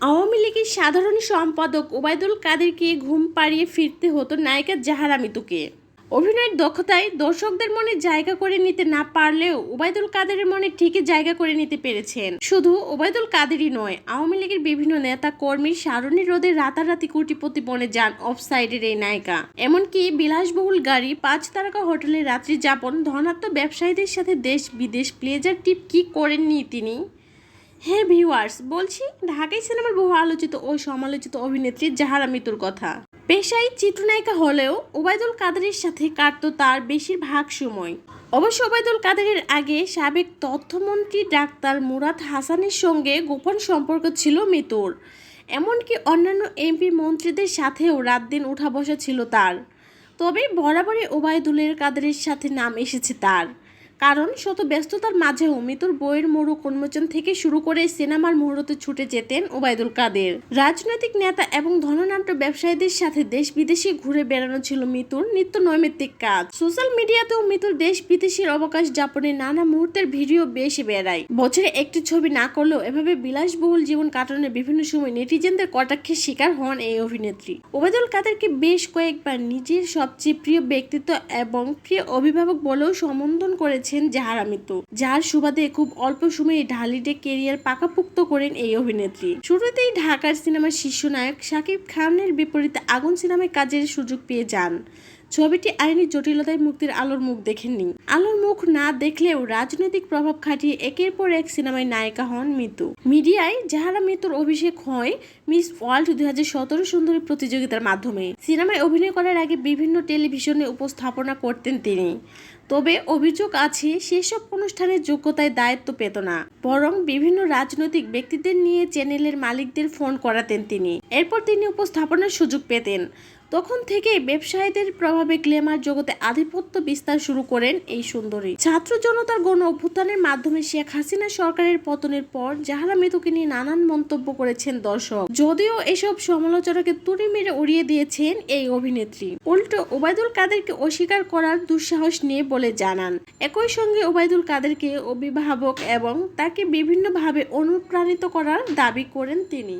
আওয়ামী লীগের সাধারণ সম্পাদক ওবায়দুল কাদেরকে ঘুম পাড়িয়ে ফিরতে হতো নায়িকা জাহারা মিতুকে অভিনয়ের দক্ষতায় দর্শকদের মনে জায়গা করে নিতে না পারলেও ওবায়দুল কাদেরের মনে ঠিকই জায়গা করে নিতে পেরেছেন। শুধু ওবায়দুল কাদেরই নয়, আওয়ামী লীগের বিভিন্ন নেতা কর্মীর সারণী রোদে রাতারাতি কোটিপতি বনে যান অফসাইডের এই নায়িকা। এমনকি বিলাসবহুল গাড়ি, পাঁচ তারকা হোটেলে রাত্রি যাপন ধনাত্ম ব্যবসায়ীদের সাথে দেশ বিদেশ প্লেজার টিপ কি করেননি তিনি? হ্যাঁ ভিউয়ার্স, বলছি, ঢাকাই সিনেমার বহু আলোচিত ও সমালোচিত অভিনেত্রী জাহারা মিতুর কথা। পেশায় চিত্রনায়িকা হলেও ওবায়দুল কাদেরের সাথে কাটত তার বেশিরভাগ সময়। অবশ্য ওবায়দুল কাদেরের আগে সাবেক তথ্যমন্ত্রী ডাক্তার মুরাদ হাসানের সঙ্গে গোপন সম্পর্ক ছিল মিতুর। এমনকি অন্যান্য এমপি মন্ত্রীদের সাথেও রাত দিন উঠা বসা ছিল তার। তবে বরাবরই ওবায়দুলের কাদেরের সাথে নাম এসেছে তার। কারণ শত ব্যস্ততার মাঝেও মিতুর বইয়ের মোড়ক উন্মোচন থেকে শুরু করে সিনেমার মুহূর্তে ছুটে যেতেন ওবায়দুল কাদের। রাজনৈতিক নেতা এবং ধননাট্য ব্যবসায়ীদের সাথে দেশ বিদেশে ঘুরে বেড়ানো ছিল মিতুর নিত্য নৈমিত্তিক কাজ। সোশ্যাল মিডিয়াতেও মিতুর দেশ বিদেশের অবকাশ যাপনে নানা মুহূর্তের ভিডিও বেশি বেড়ায়। বছরে একটি ছবি না করলেও এভাবে বিলাসবহুল জীবন কাটানোর বিভিন্ন সময় নেটিজেনদের কটাক্ষের শিকার হন এই অভিনেত্রী। ওবায়দুল কাদেরকে বেশ কয়েকবার নিজের সবচেয়ে প্রিয় ব্যক্তিত্ব এবং প্রিয় অভিভাবক বলেও সম্বোধন করেছেন জাহারা মিত্র যার সুবাদে খুব অল্প সময়ে ঢালিডে কেরিয়ার পাকাপুক্ত করেন এই অভিনেত্রী। শুরুতেই ঢাকার সিনেমার শীর্ষ নায়ক শাকিব খানের বিপরীতে আগুন সিনেমায় কাজের সুযোগ পেয়ে যান। ছবিটি আইনি জটিলতায় মুক্তির আলোর মুখ দেখেননি। আলোর মুখ না দেখলেও রাজনৈতিক প্রভাব খাটিয়ে একের পর এক সিনেমায় নায়িকা হন মিতু। মিডিয়ায় যাহারা মিতুর অভিষেক হয়, মিস ওয়ার্ল্ড দুই হাজার সতেরো সুন্দরী প্রতিযোগিতার মাধ্যমে সিনেমায় অভিনয় করার আগে বিভিন্ন টেলিভিশনে উপস্থাপনা করতেন তিনি। তবে অভিযোগ আছে, সেসব অনুষ্ঠানের যোগ্যতায় দায়িত্ব পেত না, বরং বিভিন্ন রাজনৈতিক ব্যক্তিদের নিয়ে চ্যানেলের মালিকদের ফোন করাতেন তিনি। এরপর তিনি উপস্থাপনার সুযোগ পেতেন। তখন থেকে ব্যবসায়ীদের প্রভাবে গ্লেমার জগতে আধিপত্য বিস্তার শুরু করেন এই সুন্দরী। ছাত্র জনতার গণ অভ্যুত্থানের মাধ্যমে শেখ হাসিনা সরকারের পতনের পর জাহারা মিতুকে নিয়ে নানান মন্তব্য করেছেন দর্শক। যদিও এসব সমালোচনাকে তুড়ি মেরে উড়িয়ে দিয়েছেন এই অভিনেত্রী। উল্টো ওবায়দুল কাদেরকে অস্বীকার করার দুঃসাহস নিয়ে বলে জানান। একই সঙ্গে ওবায়দুল কাদেরকে অভিভাবক এবং তাকে বিভিন্নভাবে অনুপ্রাণিত করার দাবি করেন তিনি।